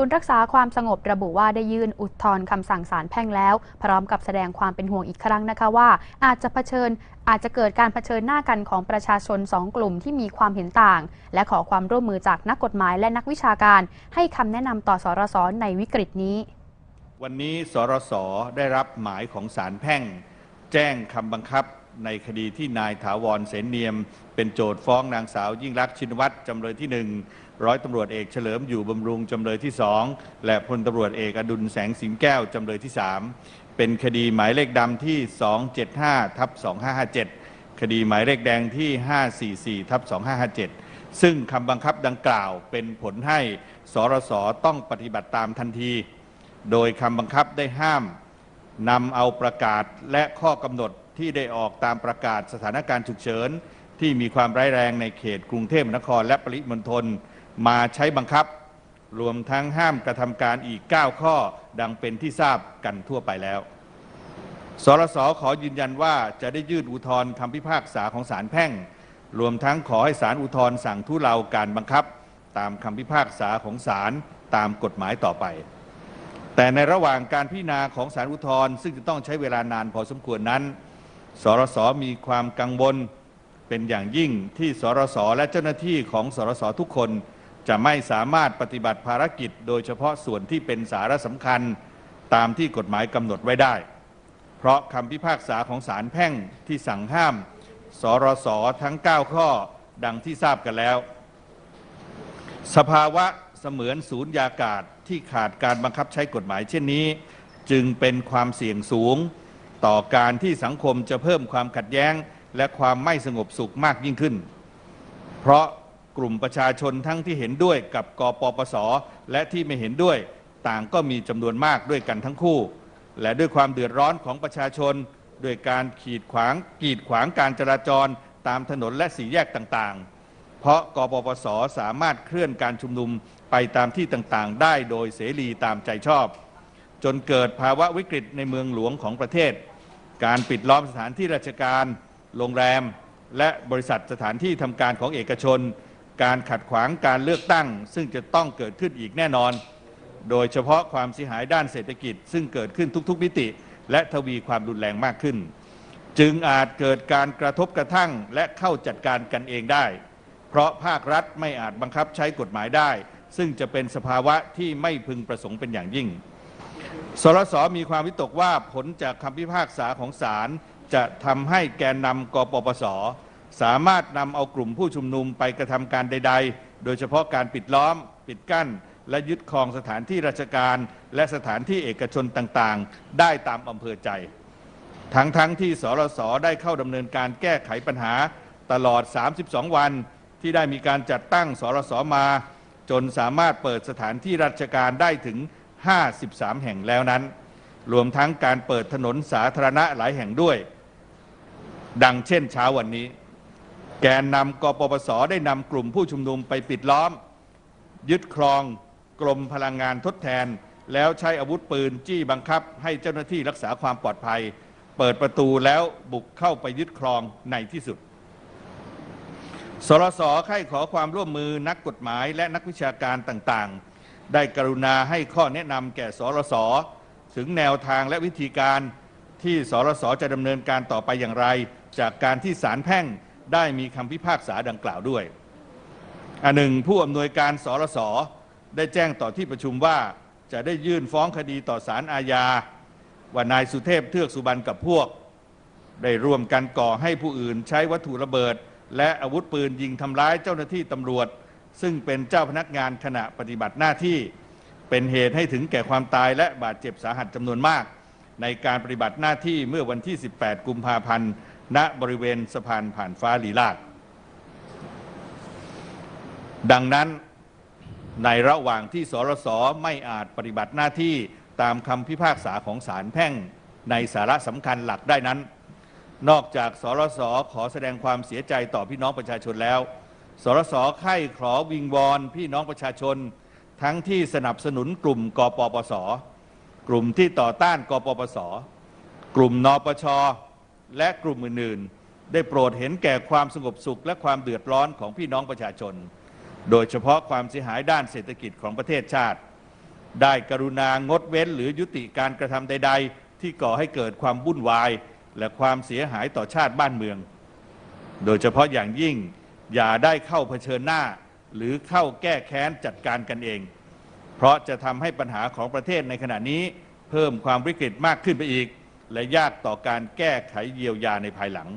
ศูนย์รักษาความสงบระบุว่าได้ยื่นอุทธรณ์คำสั่งศาลแพ่งแล้ว พร้อมกับแสดงความเป็นห่วงอีกครั้งนะคะว่า อาจจะเผชิญอาจจะเกิดการเผชิญหน้ากันของประชาชนสองกลุ่มที่มีความเห็นต่าง และขอความร่วมมือจากนักกฎหมายและนักวิชาการ ให้คำแนะนำต่อสรสในวิกฤตนี้ วันนี้สรสได้รับหมายของศาลแพ่ง แจ้งคำบังคับ ในคดีที่นายถาวรเสนเนียม เป็นโจทฟ้องนางสาวยิ่งรักชินวัตรจำเลยที่หนึ่งร้อยตำรวจเอกเฉลิมอยู่บำรุงจำเลยที่สองและพลตำรวจเอกอดุลแสงสิงแก้วจำเลยที่สามเป็นคดีหมายเลขดำที่ 275ทับ2557 คดีหมายเลขแดงที่ 544ทับ2557 ซึ่งคำบังคับดังกล่าวเป็นผลให้สรสต้องปฏิบัติตามทันที โดยคำบังคับได้ห้ามนำเอาประกาศและข้อกำหนด ที่ได้ออกตามประกาศสถานการณ์ฉุกเฉิน ที่มีความร้ายแรงในเขตกรุงเทพมหานครและปริมณฑลมาใช้บังคับ รวมทั้งห้ามกระทำการอีก 9 ข้อดังเป็นที่ทราบกันทั่วไปแล้ว สรสขอยืนยันว่าจะได้ยื่นอุทธรณ์คำพิพากษาของศาลแพ่ง รวมทั้งขอให้ศาลอุทธรณ์สั่งทุเลาการบังคับ ตามคำพิพากษาของศาลตามกฎหมายต่อไป แต่ในระหว่างการพิจารณาของศาลอุทธรณ์ซึ่งจะต้องใช้เวลานานพอสมควรนั้น สรสมีความกังวลเป็นอย่างยิ่งที่สรสและเจ้าหน้าที่ของสรสทุกคนจะไม่สามารถปฏิบัติภารกิจ โดยเฉพาะส่วนที่เป็นสาระสำคัญตามที่กฎหมายกำหนดไว้ได้ เพราะคำพิพากษาของศาลแพ่งที่สั่งห้าม สรสทั้ง 9 ข้อดังที่ทราบกันแล้ว สภาวะเสมือนศูนย์ยากาศที่ขาดการบังคับใช้กฎหมายเช่นนี้ จึงเป็นความเสี่ยงสูง ต่อการที่สังคมจะเพิ่มความขัดแย้ง และความไม่สงบสุขมากยิ่งขึ้น เพราะกลุ่มประชาชนทั้งที่เห็นด้วยกับกปปส และที่ไม่เห็นด้วย ต่างก็มีจำนวนมากด้วยกันทั้งคู่ และด้วยความเดือดร้อนของประชาชนด้วยการขีดขวางกีดขวางการจราจรตามถนนและสี่แยกต่างๆ เพราะกปปส สามารถเคลื่อนการชุมนุมไปตามที่ต่างๆ ได้โดยเสรีตามใจชอบ จนเกิดภาวะวิกฤตในเมืองหลวงของประเทศ การปิดล้อมสถานที่ราชการ โรงแรม และบริษัทสถานที่ทำการของเอกชน การขัดขวางการเลือกตั้ง ซึ่งจะต้องเกิดขึ้นอีกแน่นอน โดยเฉพาะความเสียหายด้านเศรษฐกิจ ซึ่งเกิดขึ้นทุกๆมิติ และทวีความรุนแรงมากขึ้น จึงอาจเกิดการกระทบกระทั่งและเข้าจัดการกันเองได้ เพราะภาครัฐไม่อาจบังคับใช้กฎหมายได้ ซึ่งจะเป็นสภาวะที่ไม่พึงประสงค์เป็นอย่างยิ่ง สรสมีความวิตกว่าผลจากคำพิพากษาของศาลจะทำให้แกนนำกปปส สามารถนำเอากลุ่มผู้ชุมนุมไปกระทำการใด ๆ โดยเฉพาะการปิดล้อม ปิดกั้น และยึดครองสถานที่ราชการ และสถานที่เอกชนต่างๆ ได้ตามอำเภอใจ ทั้งๆทที่สรสได้เข้าดำเนินการแก้ไขปัญหาตลอด 32 วัน ที่ได้มีการจัดตั้งสรสมา จนสามารถเปิดสถานที่ราชการได้ถึง 53 แห่งแล้วนั้น รวมทั้งการเปิดถนนสาธารณะหลายแห่งด้วย ดังเช่นเช้าวันนี้ แกนนำกปปสได้นำกลุ่มผู้ชุมนุมไปปิดล้อม ยึดครองกรมพลังงานทดแทน แล้วใช้อาวุธปืนจี้บังคับ ให้เจ้าหน้าที่รักษาความปลอดภัย เปิดประตูแล้วบุกเข้าไปยึดครองในที่สุดสรสใคร่ขอความร่วมมือนักกฎหมายและนักวิชาการต่างๆ ได้กรุณาให้ข้อแนะนำแก่สรสถึงแนวทางและวิธีการที่สรสจะดำเนินการต่อไปอย่างไร จากการที่ศาลแพ่งได้มีคำพิพากษาดังกล่าวด้วย อันหนึ่งผู้อำนวยการสรสได้แจ้งต่อที่ประชุมว่าจะได้ยื่นฟ้องคดีต่อศาลอาญา ว่านายสุเทพเทือกสุบรรณกับพวก ได้ร่วมกันก่อให้ผู้อื่นใช้วัตถุระเบิด และอาวุธปืนยิงทำร้ายเจ้าหน้าที่ตำรวจ ซึ่งเป็นเจ้าพนักงานขณะปฏิบัติหน้าที่ เป็นเหตุให้ถึงแก่ความตายและบาดเจ็บสาหัสจำนวนมาก ในการปฏิบัติหน้าที่เมื่อวันที่ 18 กุมภาพันธ์ ณ บริเวณสะพานผ่านฟ้าลีลาศดังนั้นในระหว่างที่สรสไม่อาจปฏิบัติหน้าที่ตามคำพิพากษาของศาลแพ่ง ในสาระสำคัญหลักได้นั้น นอกจากสรสขอแสดงความเสียใจต่อพี่น้องประชาชนแล้ว สรสไข้ขอวิงวอนพี่น้องประชาชน ทั้งที่สนับสนุนกลุ่มกปปส กลุ่มที่ต่อต้านกปปส กลุ่มนปช และกลุ่มอื่นๆ ได้โปรดเห็นแก่ความสงบสุขและความเดือดร้อนของพี่น้องประชาชน โดยเฉพาะความเสียหายด้านเศรษฐกิจของประเทศชาติ ได้กรุณางดเว้นหรือยุติการกระทำใด ๆ ที่ก่อให้เกิดความวุ่นวาย และความเสียหายต่อชาติบ้านเมือง โดยเฉพาะอย่างยิ่ง อย่าได้เข้าเผชิญหน้า หรือเข้าแก้แค้นจัดการกันเอง เพราะจะทำให้ปัญหาของประเทศในขณะนี้ เพิ่มความวิกฤตมากขึ้นไปอีก และยากต่อการแก้ไขเยียวยาในภายหลัง